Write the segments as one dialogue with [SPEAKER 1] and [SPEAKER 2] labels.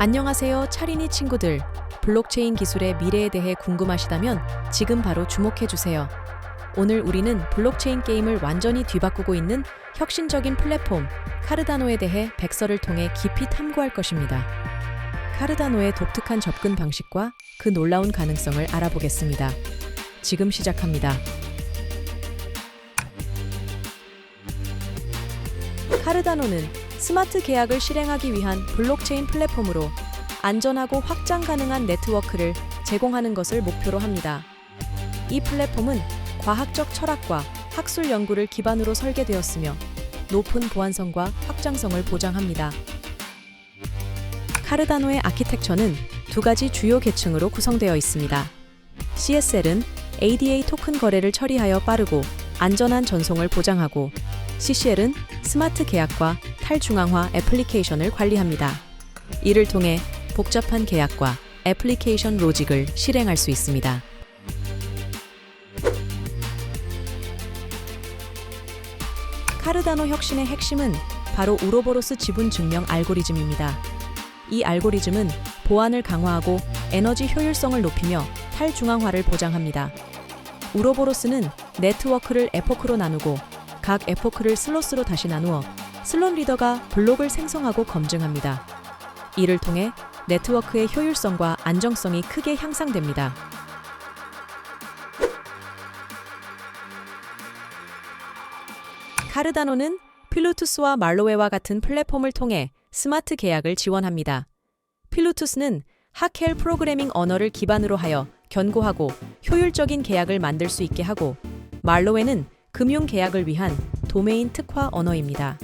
[SPEAKER 1] 안녕하세요, 차리니 친구들. 블록체인 기술의 미래에 대해 궁금하시다면 지금 바로 주목해 주세요. 오늘 우리는 블록체인 게임을 완전히 뒤바꾸고 있는 혁신적인 플랫폼 카르다노에 대해 백서를 통해 깊이 탐구할 것입니다. 카르다노의 독특한 접근 방식과 그 놀라운 가능성을 알아보겠습니다. 지금 시작합니다. 카르다노는 스마트 계약을 실행하기 위한 블록체인 플랫폼으로 안전하고 확장 가능한 네트워크를 제공하는 것을 목표로 합니다. 이 플랫폼은 과학적 철학과 학술 연구를 기반으로 설계되었으며 높은 보안성과 확장성을 보장합니다. 카르다노의 아키텍처는 두 가지 주요 계층으로 구성되어 있습니다. CSL은 ADA 토큰 거래를 처리하여 빠르고 안전한 전송을 보장하고 CCL은 스마트 계약과 탈중앙화 애플리케이션을 관리합니다. 이를 통해 복잡한 계약과 애플리케이션 로직을 실행할 수 있습니다. 카르다노 혁신의 핵심은 바로 우로보로스 지분 증명 알고리즘입니다. 이 알고리즘은 보안을 강화하고 에너지 효율성을 높이며 탈중앙화를 보장합니다. 우로보로스는 네트워크를 에포크로 나누고 각 에포크를 슬롯으로 다시 나누어 슬롯 리더가 블록을 생성하고 검증합니다. 이를 통해 네트워크의 효율성과 안정성이 크게 향상됩니다. 카르다노는 필루투스와 말로웨와 같은 플랫폼을 통해 스마트 계약을 지원합니다. 필루투스는 하켈 프로그래밍 언어를 기반으로 하여 견고하고 효율적인 계약을 만들 수 있게 하고 말로웨는 금융 계약을 위한 도메인 특화 언어입니다.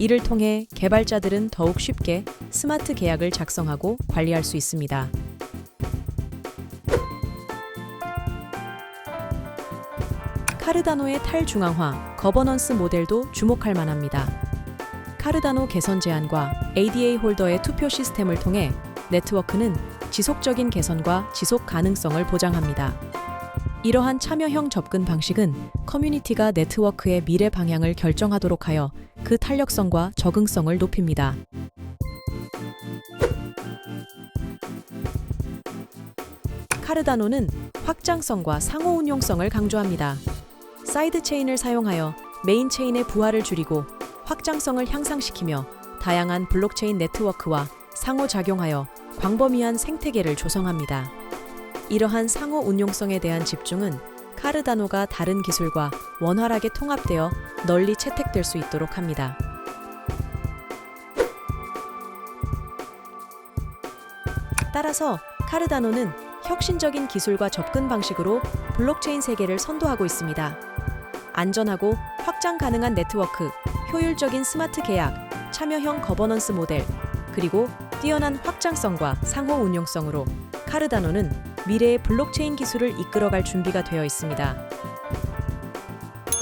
[SPEAKER 1] 이를 통해 개발자들은 더욱 쉽게 스마트 계약을 작성하고 관리할 수 있습니다. 카르다노의 탈중앙화, 거버넌스 모델도 주목할 만합니다. 카르다노 개선 제안과 ADA 홀더의 투표 시스템을 통해 네트워크는 지속적인 개선과 지속 가능성을 보장합니다. 이러한 참여형 접근 방식은 커뮤니티가 네트워크의 미래 방향을 결정하도록 하여 그 탄력성과 적응성을 높입니다. 카르다노는 확장성과 상호 운용성을 강조합니다. 사이드 체인을 사용하여 메인 체인의 부하를 줄이고 확장성을 향상시키며 다양한 블록체인 네트워크와 상호작용하여 광범위한 생태계를 조성합니다. 이러한 상호 운용성에 대한 집중은 카르다노가 다른 기술과 원활하게 통합되어 널리 채택될 수 있도록 합니다. 따라서 카르다노는 혁신적인 기술과 접근 방식으로 블록체인 세계를 선도하고 있습니다. 안전하고 확장 가능한 네트워크, 효율적인 스마트 계약, 참여형 거버넌스 모델, 그리고 뛰어난 확장성과 상호 운용성으로 카르다노는 미래의 블록체인 기술을 이끌어갈 준비가 되어 있습니다.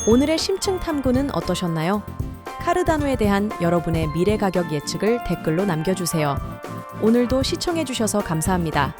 [SPEAKER 1] 오늘의 심층 탐구는 어떠셨나요? 카르다노에 대한 여러분의 미래 가격 예측을 댓글로 남겨주세요. 오늘도 시청해주셔서 감사합니다.